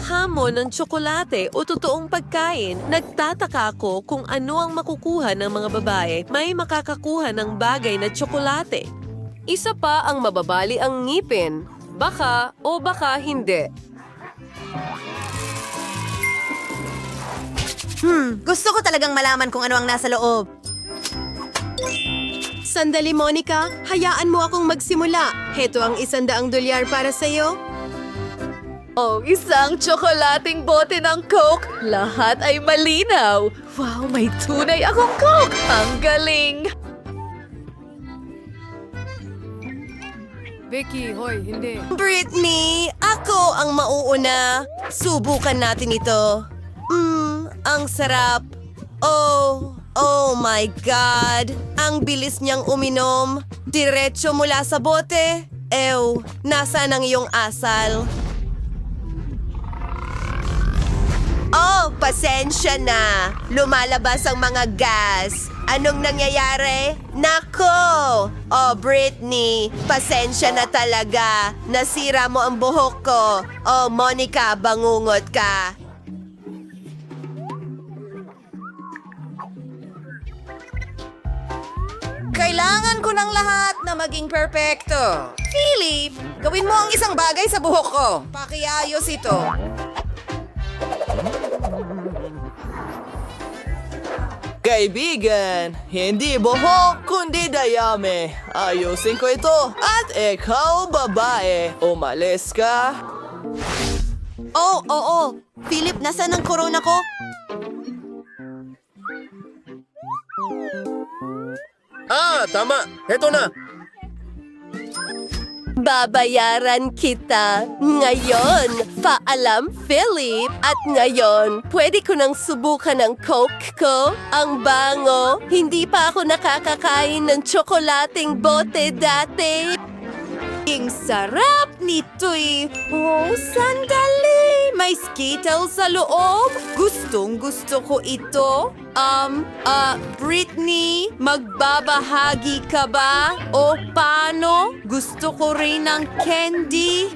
hamon ng tsokolate o totoong pagkain, nagtataka ako kung ano ang makukuha ng mga babae may makakakuha ng bagay na tsokolate. Isa pa ang mababali ang ngipin. Baka o baka hindi. Hmm, gusto ko talagang malaman kung ano ang nasa loob. Sandali, Monica. Hayaan mo akong magsimula. Heto ang isandaang dolyar para sa'yo. Oh, isang tsokolating bote ng Coke. Lahat ay malinaw. Wow, may tunay akong Coke. Ang galing. Vicky, hoy, hindi. Britney, ako ang mauuna. Subukan natin ito. Mmm, ang sarap. Oh, oh my God. Ang bilis niyang uminom. Diretso mula sa bote. Ew, nasaan ang iyong asal? Oh, pasensya na. Lumalabas ang mga gas. Anong nangyayari? Nako! Oh, Britney, pasensya na talaga. Nasira mo ang buhok ko. Oh, Monica, bangungot ka. Kailangan ko ng lahat na maging perpekto. Philip, gawin mo ang isang bagay sa buhok ko. Pakiayos ito. Kaibigan, hindi buhok kundi dayame. Ayusin ko ito. At ikaw, babae, umalis ka. Oh, oo. Oh, Philip, nasaan ang corona ko? Ah, tama. Heto na. Babayaran kita ngayon. Paalam, Philip. At ngayon, pwede ko nang subukan ng Coke ko. Ang bango. Hindi pa ako nakakakain ng tsokolating bote dati. Ang sarap nito'y... Oh, sandali! May Skittles sa loob. Gustong gusto ko ito. Um, ah, Britney, magbabahagi ka ba? O paano? Gusto ko rin ng candy.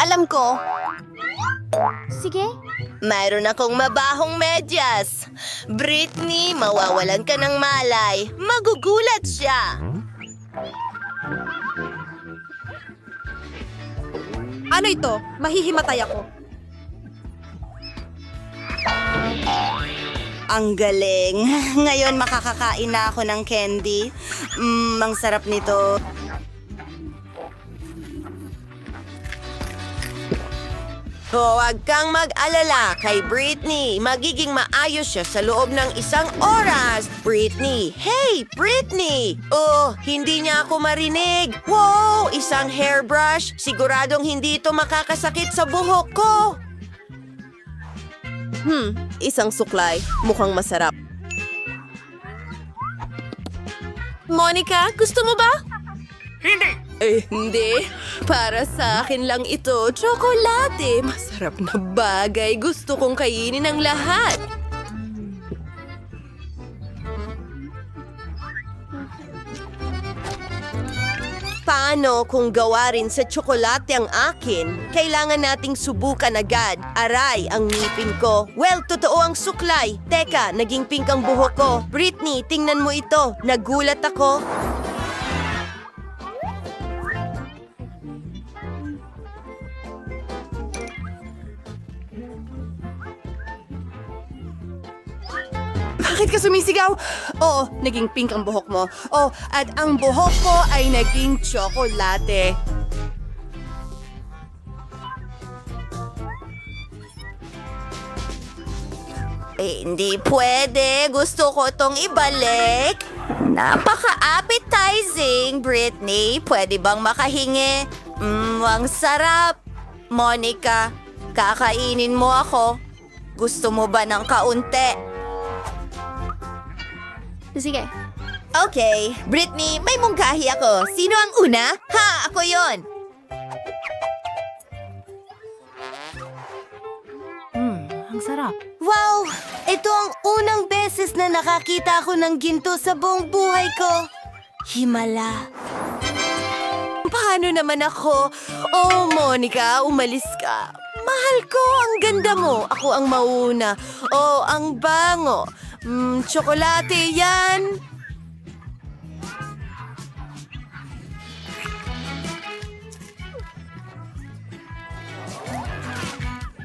Alam ko. Sige. Mayroon akong mabahong medyas. Britney, mawawalan ka ng malay. Magugulat siya. Ano ito? Mahihimatay ako. Ang galing. Ngayon makakakain na ako ng candy. Mmm, ang sarap nito. Huwag kang mag-alala kay Britney. Magiging maayos siya sa loob ng isang oras. Britney! Hey, Britney! Oh, hindi niya ako marinig. Wow! Isang hairbrush. Siguradong hindi ito makakasakit sa buhok ko. Hmm, isang suklay. Mukhang masarap. Monica, gusto mo ba? Eh, hindi. Para sa akin lang ito, tsokolate. Masarap na bagay. Gusto kong kainin ang lahat. Paano kung gawa rin sa tsokolate ang akin? Kailangan nating subukan agad. Aray, ang ngipin ko. Well, totoo ang suklay. Teka, naging pink ang buhok ko. Britney, tingnan mo ito. Nagulat ako. Ka sumisigaw? Oo, naging pink ang buhok mo. Oh, at ang buhok ko ay naging tsokolate. Eh, hindi pwede. Gusto ko tong ibalik. Napaka-appetizing, Britney. Pwede bang makahingi? Mmm, ang sarap. Monica, kakainin mo ako. Gusto mo ba ng kaunti? Sige. Okay, Britney, may mungkahi ako. Sino ang una? Ha, ako yon. Ang sarap. Wow! Ito ang unang beses na nakakita ako ng ginto sa buong buhay ko. Himala. paano naman ako? Oh, Monica, umalis ka. Mahal ko, ang ganda mo. Ako ang mauna. Oh, ang bango. Mm, tsokolate yan.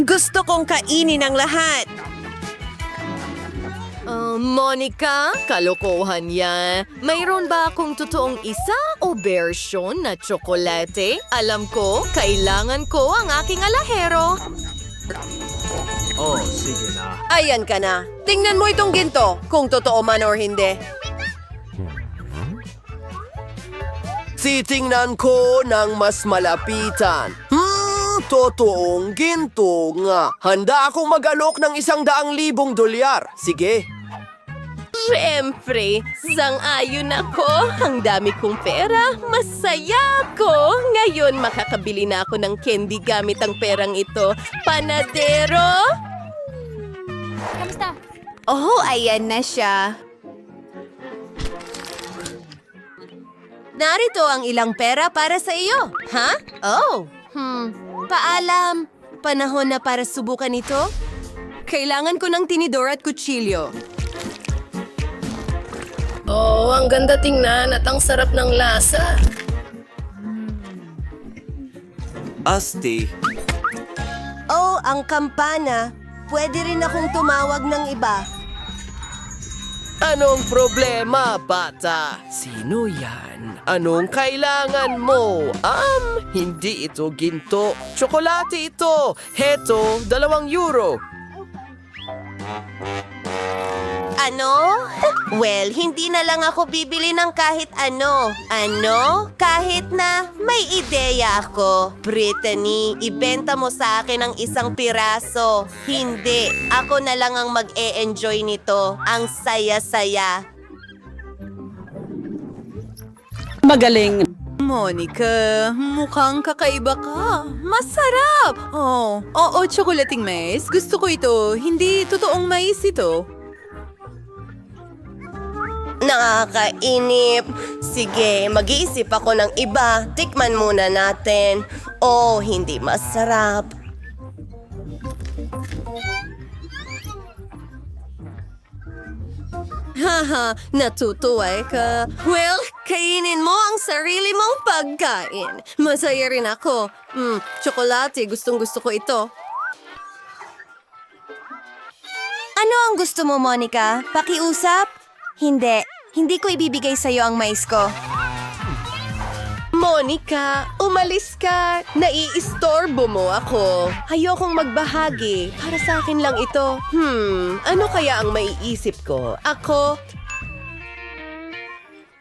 Gusto kong kainin ang lahat. Uh, Monica, kalokohan yan. Mayroon ba akong totoong isa o version na tsokolate? Alam ko, kailangan ko ang aking alahero. Oh, sige na. Ayan ka na. Tingnan mo itong ginto, kung totoo man or hindi. Titingnan ko ng mas malapitan. Hmm, totoong ginto nga. Handa akong mag-alok ng isang daang libong dolyar. Sige. Siyempre, sang-ayon ako. Ang dami kong pera. Masaya ako. Ngayon, makakabili na ako ng candy gamit ang perang ito. Panadero? Kamusta? Oh, ayan na siya. Narito ang ilang pera para sa iyo. Ha? Oh. Hmm. Paalam. Panahon na para subukan ito? Kailangan ko ng tinidor at kutsilyo. Oh, ang ganda tingnan at ang sarap ng lasa. Asti. Oh, ang kampana. Pwede rin akong tumawag ng iba. Anong problema, bata? Sino yan? Anong kailangan mo? Um, hindi ito ginto. Tsokolate ito. Heto, dalawang euro. Ano? Well, hindi na lang ako bibili ng kahit ano. Ano? Kahit na may ideya ako. Brittany, ibenta mo sa akin ang isang piraso. Hindi. Ako na lang ang mag-e-enjoy nito. Ang saya-saya. Magaling. Monica, mukhang kakaiba ka. Masarap! Oh, oo, tsokolating mais. Gusto ko ito. Hindi totoong mais ito. Nakakainip. Sige, mag-iisip ako ng iba. Tikman muna natin. Oh, hindi masarap. Haha, natutuwa ka. Well, kainin mo ang sarili mong pagkain. Masaya rin ako. Hmm, tsokolate, gustong gusto ko ito. Ano ang gusto mo, Monica? Pakiusap? Hindi. Hindi ko ibibigay sa'yo ang mais ko. Monica, umalis ka. Naiistorbo mo ako. Ayokong magbahagi. Para sa akin lang ito. Hmm, ano kaya ang maiisip ko? Ako?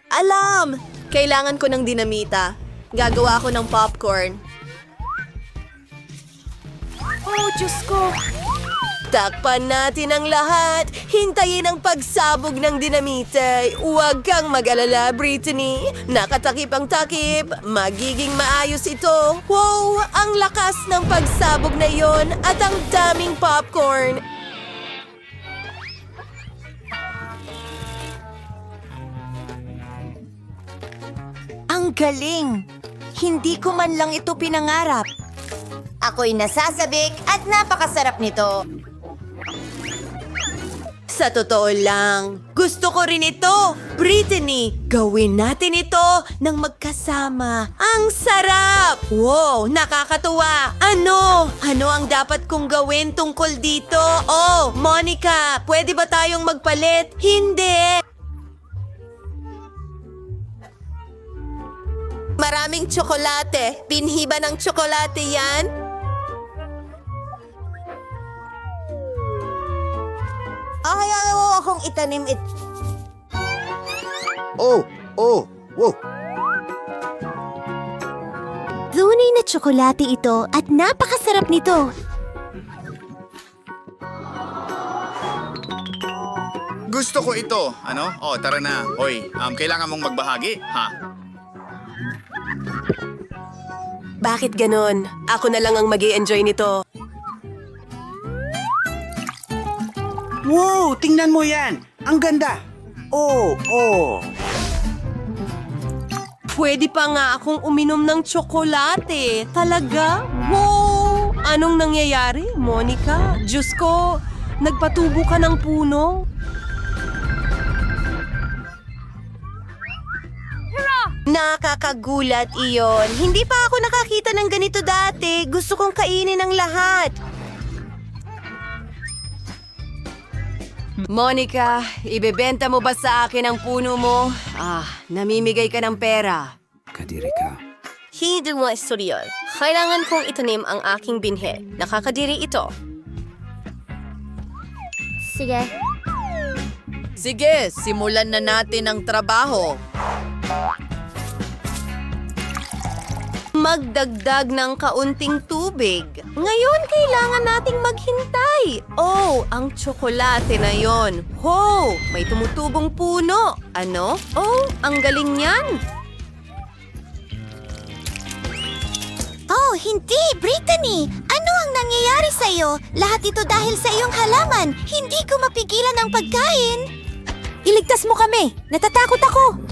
Alam! Kailangan ko ng dinamita. Gagawa ako ng popcorn. Oh, Diyos ko! Takpan natin ang lahat. Hintayin ang pagsabog ng dinamita. Huwag kang mag-alala, Brittany. Nakatakip ang takip. Magiging maayos ito. Wow! Ang lakas ng pagsabog na yon at ang daming popcorn. Ang galing! Hindi ko man lang ito pinangarap. Ako'y nasasabik at napakasarap nito. Sa totoo lang, gusto ko rin ito. Brittany, gawin natin ito ng magkasama. Ang sarap! Wow, nakakatuwa. Ano? Ano ang dapat kong gawin tungkol dito? Oh, Monica, pwede ba tayong magpalit? Hindi! Maraming tsokolate. Binhi ba ng tsokolate yan? Ay, ayaw mo akong itanim it. Oh, oh, wow. Tunay na tsokolate ito at napakasarap nito. Gusto ko ito. Ano? Oh, tara na. Hoy, um, kailangan mong magbahagi, ha? Bakit ganon? Ako na lang ang mag enjoy nito. Wow! Tingnan mo yan! Ang ganda! Oh, oh! pwede pa nga akong uminom ng tsokolate. Talaga? Wow! Anong nangyayari, Monica? Diyos ko, nagpatubo ka ng puno? Nakakagulat iyon. Hindi pa ako nakakita ng ganito dati. Gusto kong kainin ang lahat. Monica, ibebenta mo ba sa akin ang puno mo? Ah, namimigay ka ng pera. Kadiri ka. Hindi mo istoryon. Kailangan kong itanim ang aking binhe. Nakakadiri ito. Sige. Sige, simulan na natin ang trabaho. Magdagdag ng kaunting tubig. Ngayon, kailangan nating maghintay. Oh, ang tsokolate na yon. Ho, may tumutubong puno. Ano? Oh, ang galing niyan. Oh, hindi, Brittany! Ano ang nangyayari sa'yo? Lahat ito dahil sa iyong halaman. Hindi ko mapigilan ang pagkain. Iligtas mo kami! Natatakot ako!